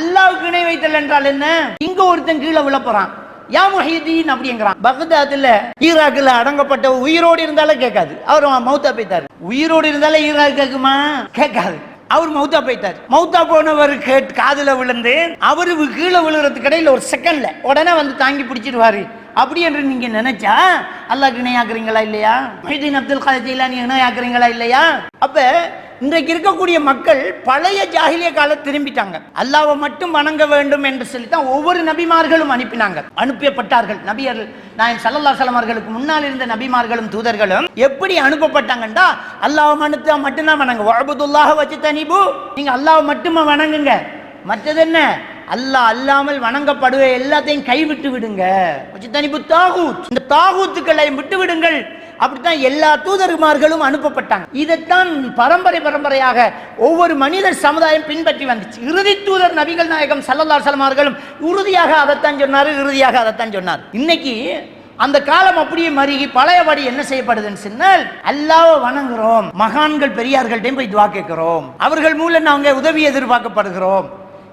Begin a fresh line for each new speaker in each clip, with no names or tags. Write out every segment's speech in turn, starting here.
அல்லாவுக்கு இணை வைத்தல் என்றால் என்ன? இங்க ஒருத்தன் கீழே விழப்போறான் யா முஹிதீன் அப்படிங்கிறான். பகதாதுல ஈராக்குல அடங்கப்பட்ட உயிரோடு இருந்தாலும் கேட்காது. அவர் மௌத்தா போய்த்தார் உயிரோடு இருந்தாலும் ஈராக் கேட்குமா? கேட்காது. அவர் மௌத்தா போயிட்டார். மௌத்தா போனவர் கேட் காதுல விழுந்து அவரு கீழே விழுகிறதுக்கு இடையில ஒரு செகண்ட்ல உடனே வந்து தாங்கி பிடிச்சிடுவாரு. அப்படி என்று நீங்க நினைச்சா அல்லாஹ் இணையாக்குறீங்களா இல்லையா? மொஹிதீன் அப்துல் காதர் ஜெயிலானி இணையாக்குறீங்களா இல்லையா? அப்ப இன்றைக்கு இருக்கக்கூடிய மக்கள் பழைய ஜாகிலிய கால திரும்பிட்டாங்க. அல்லாவை மட்டும் வணங்க வேண்டும் என்று சொல்லி தான் ஒவ்வொரு நபிமார்களும் அனுப்பினாங்க. அனுப்பப்பட்டார்கள் நபியர்கள் நான் சல்லல்லா சலமர்களுக்கு முன்னால் இருந்த நபிமார்களும் தூதர்களும் எப்படி அனுப்பப்பட்டாங்கண்டா? அல்லாஹ் மனுத்தா மட்டும்தான் வணங்க. வஅபுதுல்லாஹ வச்சு தனிபு நீங்க அல்லாஹ் மட்டுமே வணங்குங்க. மற்றது என்ன? அல்லாஹ் அல்லாமல் வணங்கப்படுவே எல்லாத்தையும் கைவிட்டு விடுங்க. வச்சு தனிபு தாகூத். இந்த தாகூத்துக்களை விட்டு விடுங்கள். அப்படித்தான் எல்லா தூதர்மார்களும் அனுப்பப்பட்டாங்க. இதைத்தான் பரம்பரை பரம்பரையாக ஒவ்வொரு மனித சமுதாயம் பின்பற்றி வந்துச்சு. இறுதி தூதர் நபிகள் நாயகம் சல்லல்லா சலமார்களும் உறுதியாக அதைத்தான் சொன்னார் இறுதியாக அதைத்தான் சொன்னார். இன்னைக்கு அந்த காலம் அப்படியே மருகி பழையபடி என்ன செய்யப்படுதுன்னு சொன்னால் அல்லாவை வணங்குறோம். மகான்கள் பெரியார்கள்ட்டையும் போய் துவா கேட்கிறோம். அவர்கள் மூலம் நாங்கள் உதவி எதிர்பார்க்கப்படுகிறோம்.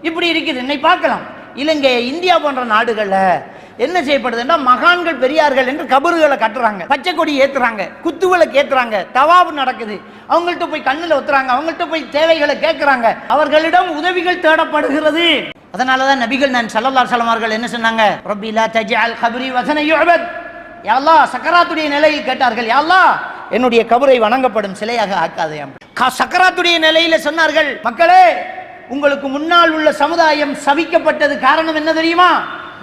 இப்படி இருக்குது. என்னை பார்க்கலாம். இலங்கை இந்தியா போன்ற நாடுகளில் என்ன செய்யப்படுதுன்னா மகான்கள் பெரியார்கள் என்று கபறுகளை கட்டுறாங்க. பச்சை கொடி ஏத்துறாங்க குத்துவிளக்கு ஏத்துறாங்க தவாபு நடக்குது. அவங்கள்ட்ட போய் கண்ணில் ஒத்துறாங்க அவங்கள்ட்ட போய் தேவைகளை கேட்குறாங்க அவர்களிடம் உதவிகள் தேடப்படுகிறது. அதனாலதான் நபிகள் நான் சல்லல்லா சலமார்கள் என்ன சொன்னாங்க? ரப்பி தஜி அல் கபரி வசன யுஅபத். சக்கராத்துடைய நிலையில் கேட்டார்கள் யாழ்லா என்னுடைய கபரை வணங்கப்படும் சிலையாக ஆக்காதே. சக்கராத்துடைய நிலையில சொன்னார்கள் மக்களே உங்களுக்கு முன்னால் உள்ள சமுதாயம் சவிக்கப்பட்டது காரணம் என்ன தெரியுமா?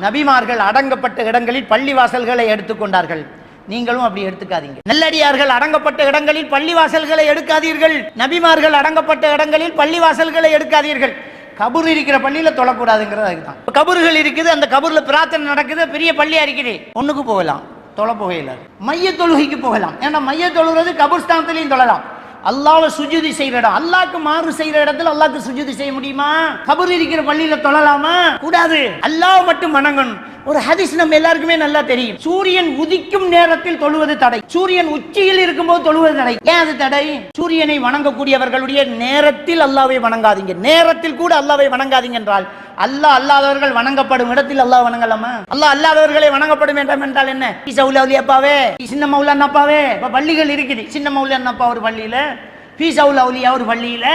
நபிமார்கள் அடங்கப்பட்ட இடங்களில் பள்ளிவாசல்களை எடுத்துக்கொண்டார்கள் நீங்களும் அப்படி எடுத்துக்காதீங்க. நல்லடியார்கள் அடங்கப்பட்ட இடங்களில் பள்ளிவாசல்களை எடுக்காதீர்கள். நபிமார்கள் அடங்கப்பட்ட இடங்களில் பள்ளிவாசல்களை எடுக்காதீர்கள். கபூர் இருக்கிற பள்ளியில தொழக்கூடாதுங்கிறது அதுதான் இப்ப கபூர்கள் இருக்குது அந்த கபூர்ல பிரார்த்தனை நடக்குது பெரிய பள்ளியா இருக்குது. ஒண்ணுக்கு போகலாம் தொலை போகையில. மைய தொழுகைக்கு போகலாம். ஏன்னா மைய தொழுகிறது கபூர்ஸ்தானத்திலையும் தொழலாம். அல்லாவை சுஜுதி செய்யற இடம். அல்லாக்கு மாறு செய்யற இடத்துல அல்லாக்கு சுஜூதி செய்ய முடியுமா? கபர் இருக்கிற பள்ளியில தொழலாமா? கூடாது. அல்லாஹ் மட்டும் வணங்கணும். ஒரு ஹதிஸ் நம்ம எல்லாருக்குமே நல்லா தெரியும். சூரியன் உதிக்கும் நேரத்தில் தொழுவது தடை. சூரியன் உச்சியில் இருக்கும்போது தொழுவது தடை. ஏன் அது தடை? சூரியனை வணங்கக்கூடியவர்களுடைய நேரத்தில் அல்லாவை வணங்காதீங்க. நேரத்தில் கூட அல்லாவை வணங்காதீங்க என்றால் அல்லாஹ் அல்லாதவர்கள் வணங்கப்படும் இடத்தில் அல்லாஹ் வணங்கலாமா? அல்லாஹ் அல்லாதவர்களை வணங்கப்படும் என்றால் என்றால் என்ன? ஈசா அப்பாவே சின்ன மௌலான் அப்பாவே. இப்ப பள்ளிகள் இருக்குது. சின்ன மௌலான் அப்பா ஒரு பள்ளியில பீசா அவுலியா ஒரு பள்ளியில்?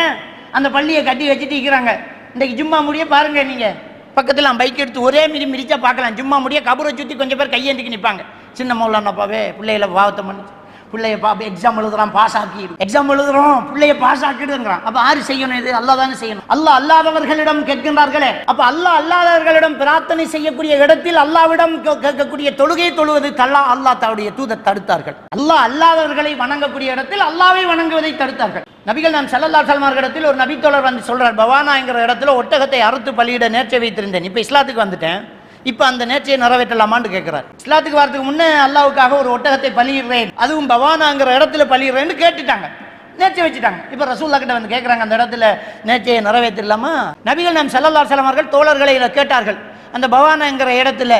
அந்த பள்ளியை கட்டி வச்சுட்டு இருக்கிறாங்க. இன்றைக்கு ஜும்மா முடிய பாருங்க நீங்கள் பக்கத்தில் பைக் எடுத்து ஒரே மிதி மிதிச்சா பார்க்கலாம். ஜும்மா முடிய கபரை சுற்றி கொஞ்சம் பேர் கையேந்திக்கு நிற்பாங்க சின்ன மௌலான் அப்பாவே பிள்ளைகளை பாவத்தை மன்னிச்சு. பிள்ளைய பா எக்ஸாம் எழுதுறான் பாஸ் ஆக்கி எக்ஸாம் எழுதுறோம் பிள்ளைய பாஸ் ஆக்கிடுங்கிறான். அப்ப யாரு செய்யணும் இது? அல்லா தானே செய்யணும். அல்லாஹ் அல்லாதவர்களிடம் கேட்கின்றார்களே. அப்ப அல்லாஹ் அல்லாதவர்களிடம் பிரார்த்தனை செய்யக்கூடிய இடத்தில் அல்லாவிடம் கேட்கக்கூடிய தொழுகை தொழுவது தல்லா அல்லாஹ் தாவுடைய தூத தடுத்தார்கள். அல்லாஹ் அல்லாதவர்களை வணங்கக்கூடிய இடத்தில் அல்லாவை வணங்குவதை தடுத்தார்கள். நபிகள் நான் சல்லல்லா சல்மார்களிடத்தில் ஒரு நபித்தோழர் வந்து சொல்றார் பவானாங்கிற இடத்துல ஒட்டகத்தை அறுத்து பலியிட நேற்றை வைத்திருந்தேன். இப்ப இஸ்லாத்துக்கு வந்துட்டேன். இப்ப அந்த நேர்ச்சியை நிறைவேற்றலாமான்னு கேட்கிறார் இஸ்லாத்துக்கு வரதுக்கு முன்னே அல்லாவுக்காக ஒரு ஒட்டகத்தை பலியிடுறேன். அதுவும் பவானாங்கிற இடத்துல பலியிடுறேன்னு கேட்டுட்டாங்க. நேர்ச்சி வச்சுட்டாங்க. இப்ப ரசூல்லா கிட்ட வந்து கேட்குறாங்க அந்த இடத்துல நேர்ச்சியை நிறைவேற்றிடலாமா நபிகள் நாம் செல்லல்லா அவர்கள் தோழர்களை இதை கேட்டார்கள். அந்த பவானாங்கிற இடத்துல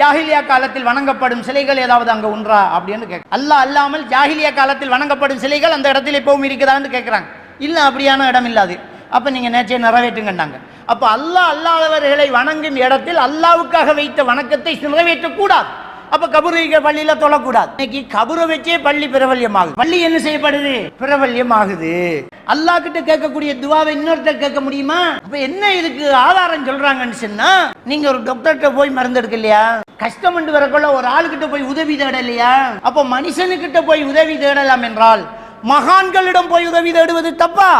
ஜாஹிலியா காலத்தில் வணங்கப்படும் சிலைகள் ஏதாவது அங்க உண்றா அப்படின்னு கேட்க அல்லாஹ் அல்லாமல் ஜாஹிலியா காலத்தில் வணங்கப்படும் சிலைகள் அந்த இடத்துல இப்பவும் இருக்குதான்னு கேட்குறாங்க இல்லை அப்படியான இடம் இல்லாது. அப்போ நீங்கள் நேர்ச்சியை நிறைவேற்றுங்கன்னாங்க. அப்போ அல்லாஹ் அல்லாதவர்களை வணங்கும் இடத்தில் அல்லாவுக்காக வைத்த வணக்கத்தை நிறைவேற்றக்கூடாது. அப்ப கபூர் பள்ளியில தொழக்கூடாது. இன்னைக்கு கபூரை வச்சே பள்ளி பிரபல்யமாகுது. பள்ளி என்ன செய்யப்படுது? பிரபல்யமாகுது. அல்லாஹ் கிட்ட கேட்கக்கூடிய துவாவை இன்னொருத்தர் கேட்க முடியுமா? அப்ப என்ன இதுக்கு ஆதாரம் சொல்றாங்கன்னு சொன்னா நீங்க ஒரு டாக்டர்கிட்ட போய் மருந்து எடுக்க இல்லையா? கஷ்டம் என்று வரக்குள்ள ஒரு ஆளுகிட்ட போய் உதவி தேடலையா அப்ப மனுஷனுக்கிட்ட போய் உதவி தேடலாம் என்றால் மகான்களிடம் போய் உதவி தேடுவது தப்பா?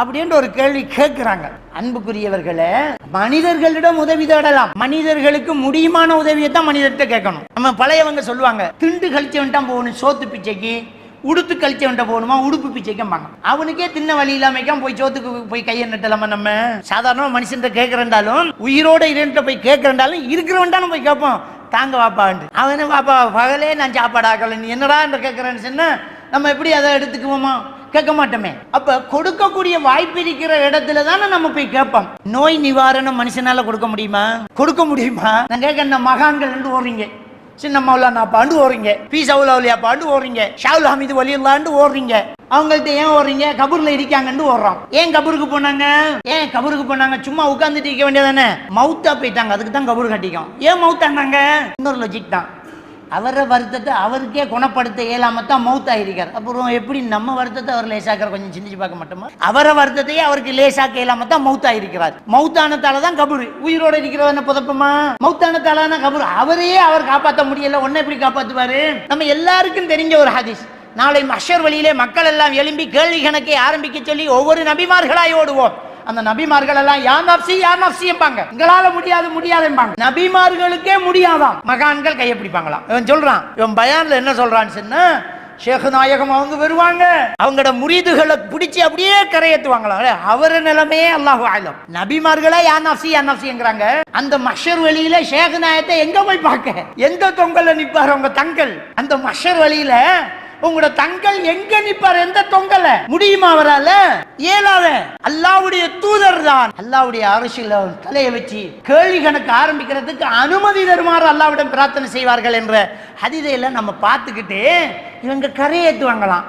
அப்படின்ற ஒரு கேள்வி கேட்கிறாங்க. அன்புக்குரியவர்களே மனிதர்களிடம் உதவி தேடலாம். மனிதர்களுக்கு முடியுமான உதவியை தான் மனிதர்கிட்ட கேட்கணும். நம்ம பழையவங்க சொல்லுவாங்க திண்டு கழிச்சவன்ட்டான் போகணும் சோத்து பிச்சைக்கு. உடுத்து கழிச்சவன்ட்ட போகணுமா உடுப்பு பிச்சைக்கும்பாங்க. அவனுக்கே தின்ன வழி இல்லாமைக்காம போய் சோத்துக்கு போய் கையை நட்டலாமா நம்ம? சாதாரணமாக மனுஷன்ட்ட கேட்கறண்டாலும் உயிரோட இருன்ட்ட போய் கேட்கறண்டாலும் இருக்கிறவன்டாலும் போய் கேட்போம் தாங்க வாப்பாண்டு அவனு வாப்பா பகலே நான் சாப்பாடு ஆக்கலை. நீ என்னடா என்று கேட்கறேன்னு சொன்னா? நம்ம எப்படி அதை எடுத்துக்குவோமா? கேட்க மாட்டோமே. அப்ப கொடுக்கக்கூடிய வாய்ப்பு இருக்கிற இடத்துல தானே நம்ம போய் கேட்போம். நோய் நிவாரணம் மனுஷனால கொடுக்க முடியுமா? கொடுக்க முடியுமா? நான் கேட்க மகான்கள் ரெண்டு ஓடுறீங்க. சின்ன மௌலானா பாண்டு ஓடுறீங்க. பி. சவுலாவுலியா பாண்டு ஓடுறீங்க. ஷாவுல் ஹமீது வலியுல்லாண்டு ஓடுறீங்க. அவங்கள்ட்ட ஏன் ஓடுறீங்க? கபூர்ல இருக்காங்கன்னு ஓடுறோம் ஏன் கபூருக்கு போனாங்க? ஏன் கபூருக்கு போனாங்க? சும்மா உட்காந்துட்டு இருக்க வேண்டியதானே மவுத்தா போயிட்டாங்க. அதுக்கு தான் கபூர் கட்டிக்கும். ஏன் மவுத்தாண்டாங்க இன்னொரு லாஜிக் தான். அவரை வருத்தத்தை அவருக்கே குணப்படுத்த இயலாம தான் மவுத் ஆகிருக்கார் அப்புறம் எப்படி நம்ம வருத்தத்தை அவர் லேசாக்கிற கொஞ்சம் சிந்திச்சு பார்க்க மாட்டோமா? அவரை வருத்தத்தையே அவருக்கு லேசாக்க இயலாம தான் மவுத் ஆகிருக்கிறார் மௌத்தானத்தால தான் கபூர். உயிரோட இருக்கிறவன புதப்பமா? மௌத்தானத்தாலான தான் கபூர். அவரையே அவர் காப்பாற்ற முடியல. ஒன்ன எப்படி காப்பாற்றுவாரு நம்ம எல்லாருக்கும் தெரிஞ்ச ஒரு ஹதீஸ். நாளை மஷர் வழியிலே மக்கள் எல்லாம் எழும்பி கேள்வி கணக்கை ஆரம்பிக்க சொல்லி ஒவ்வொரு நபிமார்களாய் ஓடுவோம். அந்த நபிமார்கள் எல்லாம் யா நப்சி யா நப்சி எம்பாங்க. எங்களால முடியாது முடியாதும்பாங்க நபிமார்களுக்கே முடியாதாம். மகான்கள் கையை பிடிப்பாங்களாம். இவன் சொல்றான் இவன் பயான்ல என்ன சொல்றான்னு சொன்னா ஷேக் நாயகம் அவங்க வருவாங்க. அவங்களோட முறிதுகளை பிடிச்சி அப்படியே கரையேற்றுவாங்களாம் அவர நிலைமையே அல்லாஹ் ஆயிலம் நபிமார்களே யா நப்சி யா நப்சிங்கிறாங்க அந்த மஷர் வழியில ஷேக் நாயத்தை எங்க போய் பார்க்க? எந்த தொங்கல்ல நிப்பாரு அவங்க தங்கள்? அந்த மஷர் வழியில உங்களோட தங்கள் எங்க நிப்பார்? எந்த தொங்கல? முடியுமா அவரால? இயலாத. அல்லாவுடைய தூதர் தான். அல்லாவுடைய அரசியல தலையை வச்சு கேள்வி கணக்கு ஆரம்பிக்கிறதுக்கு அனுமதி தருமாறு அல்லாவிடம் பிரார்த்தனை செய்வார்கள் என்ற ஹதிதையில நம்ம பார்த்துக்கிட்டு இவங்க கரையேற்றுவாங்களாம்